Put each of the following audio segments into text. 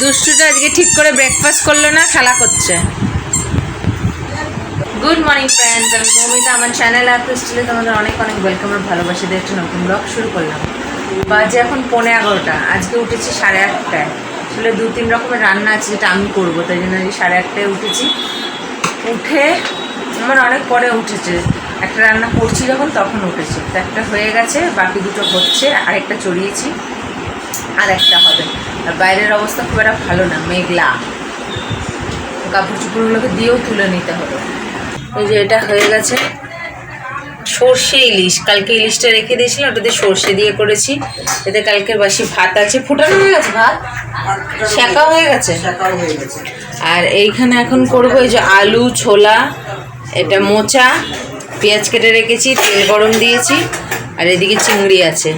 দুষ্টুটা আজকে ঠিক করে ব্রেকফাস্ট করল না, খেলা করছে। গুড মর্নিং ফ্রেন্ডস আমি মৌমিতা, আমার চ্যানেল আর স্টিলে তোমাদের অনেক অনেক ওয়েলকাম আর ভালোবাসা দিয়ে একটা নতুন ব্লগ শুরু করলাম। বাজে এখন পৌনে এগারোটা, আজকে উঠেছি সাড়ে আটটায়। আসলে দু তিন রকমের রান্না আছে যেটা আমি করব, তাই জন্য আজকে সাড়ে আটটায় উঠেছি। উঠে আমার অনেক পরে উঠেছে। একটা রান্না করছি যখন, তখন উঠেছে। তো একটা হয়ে গেছে, বাকি দুটো হচ্ছে, আরেকটা চড়িয়েছি আর একটা হবে। আর বাইরের অবস্থা খুব একটা ভালো না মেঘলা। কাপড় চোপড়গুলোকে দিয়েও তুলে নিতে হবে। এই যে এটা হয়ে গেছে সর্ষে ইলিশ। কালকে ইলিশটা রেখে দিয়েছিলাম ওটাতে সর্ষে দিয়ে করেছি। এতে কালকের বাসি ভাত আছে। ফুটানো হয়ে গেছে ভাত? শাঁকা হয়ে গেছে? শাকাও হয়ে গেছে। আর এইখানে এখন করব এই যে আলু ছোলা এটা মোচা পেঁয়াজ কেটে রেখেছি তেল গরম দিয়েছি আর এদিকে চিংড়ি আছে।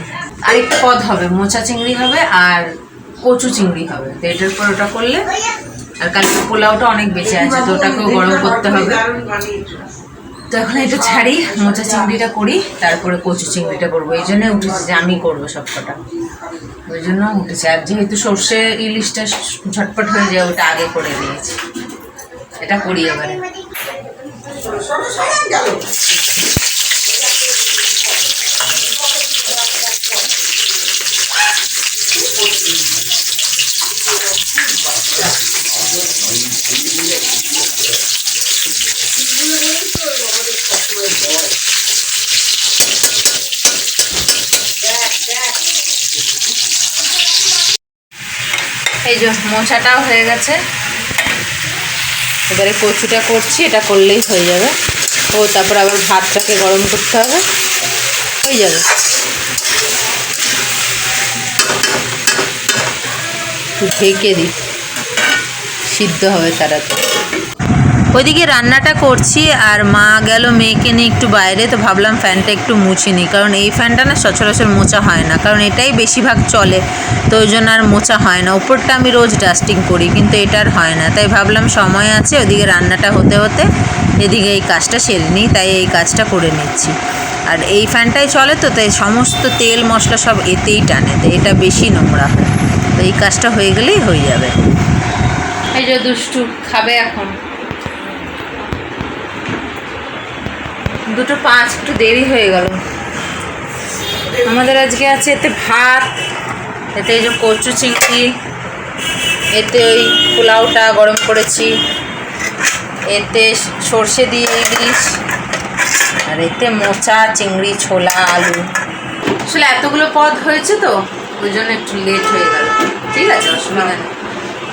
আরেকটা পদ হবে মোচা চিংড়ি হবে আর কচু চিংড়ি হবে। তো এটার পর ওটা করলে, আর কালকে পোলাওটা অনেক বেঁচে আছে, তো ওটাকেও গরম করতে হবে। তো এখন এটা ছাড়ি, মোচা চিংড়িটা করি, তারপরে কচু চিংড়িটা করব। এই জন্য উঠেছি যে আমি করব সবকটা। ওই জন্য উঠেছি। আর যেহেতু সর্ষে ইলিশটা ঝটপট হয়ে যায়, ওটা আগে করে নিয়েছি। এটা করি এবারে। এই যে মোচাটাও হয়ে গেছে। এবারে কচুটা করছি, এটা করলেই হয়ে যাবে। ও, তারপর আবার ভাতটাকে গরম করতে হবে। হয়ে যাবে। ঢেকে দিই। সিদ্ধ হবে তাড়াতাড়ি। ওইদিকে রান্নাটা করছি আর মা গেল মেয়েকে নিয়ে একটু বাইরে, তো ভাবলাম ফ্যানটা একটু মুছে নিই। কারণ এই ফ্যানটা না সচরাচর মোচা হয় না, কারণ এটাই বেশিরভাগ চলে, তো ওই জন্য আর মোচা হয় না। ওপরটা আমি রোজ ডাস্টিং করি, কিন্তু এটা আর হয় না। তাই ভাবলাম সময় আছে ওদিকে রান্নাটা হতে হতে এদিকে এই কাজটা সেরে নিই, তাই এই কাজটা করে নিচ্ছি। আর এই ফ্যানটাই চলে তো, তাই সমস্ত তেল মশলা সব এতেই টানে, তো এটা বেশি নোংরা হয়। তো এই কাজটা হয়ে গেলেই হয়ে যাবে। এই যে দুষ্টু খাবে এখন। দুটো পাঁচ, একটু দেরি হয়ে গেল। আমাদের আজকে আছে এতে ভাত, এতে এই যে কচু চিংড়ি, এতে ওই পোলাওটা গরম করেছি, এতে সর্ষে দিয়ে ইলিশ, আর এতে মোচা, চিংড়ি, ছোলা, আলু। আসলে এতগুলো পদ হয়েছে তো, ওই জন্য একটু লেট হয়ে গেল। ঠিক আছে, অসুবিধা নেই।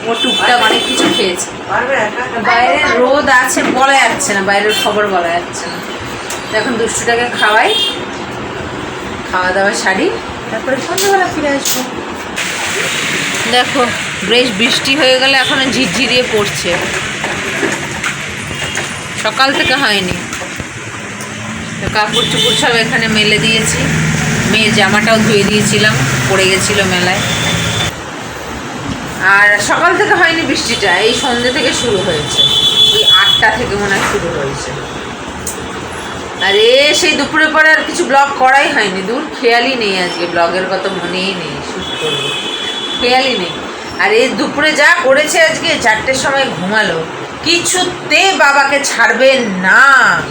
ও টুকটাক অনেক কিছু খেয়েছে। বাইরে রোদ আছে বলা যাচ্ছে না, বাইরের খবর বলা যাচ্ছে না। এখন দুষ্টুটাকে খাওয়াই। খাওয়া দাওয়া সারি। তারপরে সন্ধ্যাবেলা ফিরে আসব। দেখো বেশ বৃষ্টি হয়ে গেলে এখনও ঝিরঝিরিয়ে পড়ছে। সকাল থেকে হয়নি। তো কাপড় চুপড় সব এখানে মেলে দিয়েছি। মেয়ের জামাটাও ধুয়ে দিয়েছিলাম পড়ে গেছিল মেলায়। আর সকাল থেকে হয়নি বৃষ্টিটা এই সন্ধ্যে থেকে শুরু হয়েছে। ওই আটটা থেকে মনে হয় শুরু হয়েছে। আরে, সেই দুপুরে পরে আর কিছু ব্লগ করাই হয়নি, দূর খেয়ালই নেই আজকে ব্লগের কথা মনেই নেই শ্যুট করব। খেয়ালই নেই। আর এই দুপুরে যা করেছে আজকে, চারটের সময় ঘুমালো। কিছুতে বাবাকে ছাড়বে না।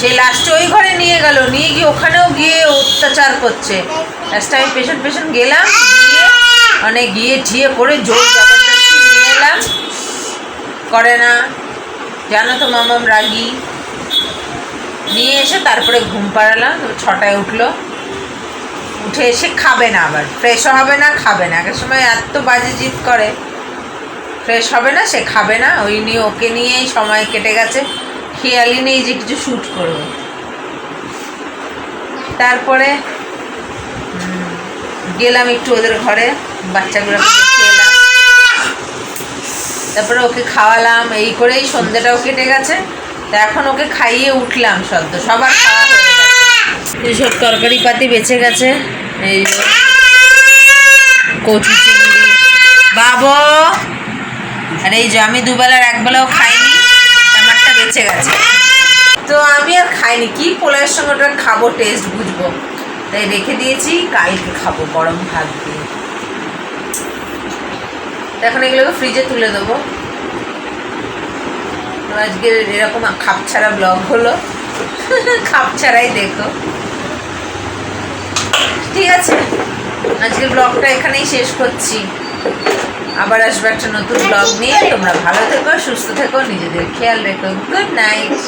সে লাস্টে ওই ঘরে নিয়ে গেল, নিয়ে গিয়ে ওখানেও গিয়ে অত্যাচার করছে। লাস্টে আমি পেছন পেছন গেলাম, গিয়ে মানে গিয়ে ঠিয়ে করে জোর জবরদস্তি নিয়ে এলাম। করে না। জানো তো, মামাম রাগি। নিয়ে এসে তারপরে ঘুম পাড়ালাম ছটায় উঠল। উঠে এসে খাবে না আবার ফ্রেশও হবে না, খাবে না। একটা সময় এত বাজে জিদ করে ফ্রেশ হবে না, সে খাবে না। ওই নিয়ে ওকে নিয়েই সময় কেটে গেছে। খেয়ালই নেই যে কিছু শ্যুট করবে। তারপরে গেলাম একটু ওদের ঘরে, বাচ্চাগুলোকে দেখে এলাম তারপরে ওকে খাওয়ালাম, এই করেই সন্ধ্যেটাও কেটে গেছে। তা এখন ওকে খাইয়ে উঠলাম সদ্য সবার তরকারি পাতি বেঁচে গেছে। এই কচু চিংড়ি। আর এই যে আমি দুবেলার একবেলাও খাইনি, আমারটা বেঁচে গেছে। তো আমি আর খাইনি, কি পোলাওয়ের সঙ্গে ওটা খাব টেস্ট বুঝব। তাই রেখে দিয়েছি, কালকে খাব গরম ভাত দিয়ে। এখন এগুলোকে ফ্রিজে তুলে দেবো। আজকের এরকম খাপ ছাড়া ব্লগ হলো। খাপ ছাড়াই দেখো। ঠিক আছে আজকে ব্লগটা এখানেই শেষ করছি। আবার আসব একটা নতুন ব্লগ নিয়ে। তোমরা ভালো থেকো, সুস্থ থেকো, নিজেদের খেয়াল রেখো। Good night